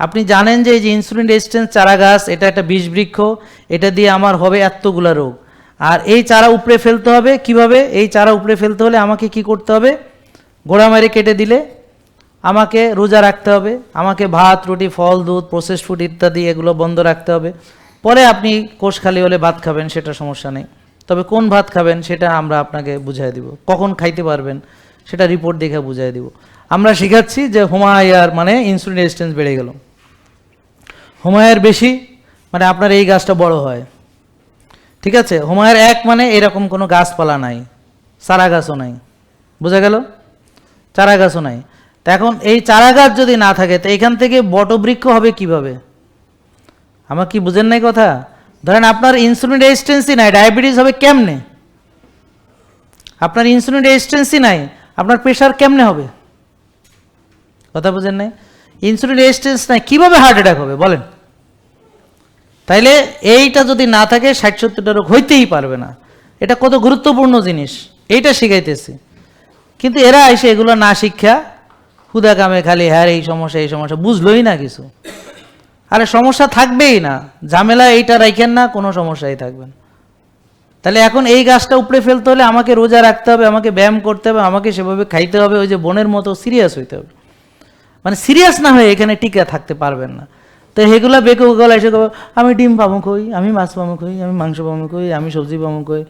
আপনি জানেন যে এই যে ইনসুলিন রেজিস্ট্যান্স চারা গাছ, এটা একটা বিষ বৃক্ষ এটা দিয়ে আমার হবে এতগুলা রোগ। আর এই চারা উপড়ে ফেলতে হবে, কীভাবে? এই চারা উপড়ে ফেলতে হলে আমাকে কি করতে হবে? গোড়া মেরে কেটে দিলে আমাকে রোজা রাখতে হবে, আমাকে ভাত, রুটি, ফল, দুধ প্রসেসড ফুড ইত্যাদি এগুলো বন্ধ রাখতে হবে। পরে আপনি কোষ খালি হলে ভাত খাবেন, সেটা সমস্যা নেই। তবে কোন ভাত খাবেন সেটা আমরা আপনাকে বুঝাই দিব। কখন খাইতে পারবেন সেটা রিপোর্ট দেখে বুঝাই দিব। আমরা শিখাচ্ছি যে হোমায়ার মানে ইনসুলিন রেজিস্ট্যান্স বেড়ে গেল। হোমায়ার বেশি মানে আপনার এই গাছটা বড় হয়। ঠিক আছে? হোমায়ার এক মানে এরকম কোনো গাছপালা নাই চারা গাছও নাই। বোঝা গেল? চারা গাছও নাই। তা এখন এই চারা গাছ যদি না থাকে, তো এখান থেকে বটবৃক্ষ হবে কীভাবে? আমার কি বুঝেন নাই কথা? ধরেন আপনার ইনসুলিন রেজিস্ট্যান্সই নাই ডায়াবেটিস হবে কেমনে? আপনার ইনসুলিন রেজিস্ট্যান্সই নাই, আপনার প্রেশার কেমনে হবে? কথা বুঝেন নাই? ইনসুলিন রেজিস্ট্যান্স নাই, কীভাবে হার্ট অ্যাটাক হবে? বলেন। তাইলে এইটা যদি না থাকে ষাট সত্তরটা রোগ হইতেই পারবে না। এটা কত গুরুত্বপূর্ণ জিনিস, এইটা শিখাইতেছি। কিন্তু এরা এসে এগুলো না শিক্ষা, হুদা কামে খালি হ্যার এই সমস্যা এই সমস্যা, বুঝলোই না কিছু। আরে সমস্যা থাকবেই না, ঝামেলা এইটা রাখেন না, কোনো সমস্যাই থাকবে না। তাহলে এখন এই গাছটা উপড়ে ফেলতে হলে আমাকে রোজা রাখতে হবে, আমাকে ব্যায়াম করতে হবে, আমাকে সেভাবে খাইতে হবে, ওই যে বোনের মতো সিরিয়াস হইতে হবে। মানে সিরিয়াস না হয়ে এখানে টিকে থাকতে পারবেন না। তো এগুলা বেঁকে গলা এসে কবে, আমি ডিম পাবো কই আমি মাছ পাবো কই আমি মাংস পাবো কই আমি সবজি পাবো কই।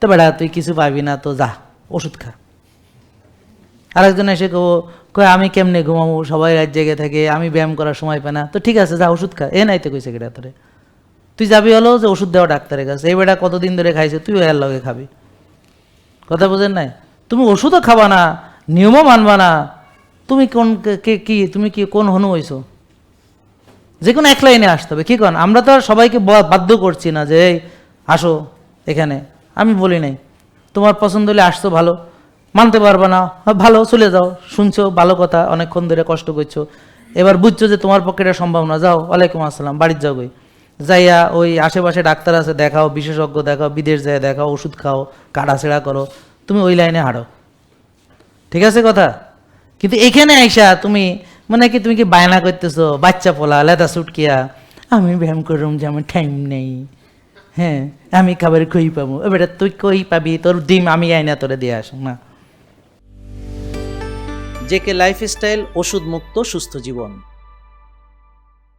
তো বেড়া তুই কিছু পাবি না তো যা ওষুধ খা। আর আরেকজন এসে কব কয় আমি কেমনে ঘুমাবো সবাই রাত জেগে থাকে আমি ব্যায়াম করার সময় পাই না। তো ঠিক আছে যা ওষুধ খা। এ নাই তো কইছে কেটা তোরে তুই যাবি হলো যে ওষুধ দেওয়া ডাক্তারের কাছে। এই বেটা কতদিন ধরে খাইছে তুই এর লগে খাবি। কথা বুঝেন নাই? তুমি ওষুধও খাবা না নিয়মও মানবা না। তুমি কোন কে কি তুমি কি কোন হনু হইছো? যে কোনো এক লাইনে আসতে হবে। কি কন আমরা তো আর সবাইকে বাধ্য করছি না যে, এই, আসো এখানে। আমি বলি নাই। তোমার পছন্দ হলে আসতো ভালো। মানতে পারবে না। ভালো, চলে যাও। শুনছো, ভালো কথা। অনেকক্ষণ ধরে কষ্ট করছ। এবার বুঝছ যে তোমার পক্ষে এটা সম্ভব না। যাও, ওয়ালাইকুম আসসালাম, বাড়ির যাও গই যাইয়া ওই আশেপাশে ডাক্তার আছে, দেখাও, বিশেষজ্ঞ দেখাও, বিদেশ যায় দেখাও, ওষুধ খাও কাটাছেড়া করো। তুমি ওই লাইনে হারো ঠিক আছে কথা? কিন্তু এখানে আইসা তুমি মানে কি তুমি কি বায়না করতেছো? বাচ্চা পোলা, লেদা সুটকিয়া আমি ব্যায়াম করুম যে আমার টাইম নেই। হ্যাঁ আমি খাবার কই পাবো? এবার তুই কই পাবি? তোর ডিম আমি আইনা তোরে দিয়ে আস না। জেকে লাইফস্টাইল ওষুধ মুক্ত সুস্থ জীবন।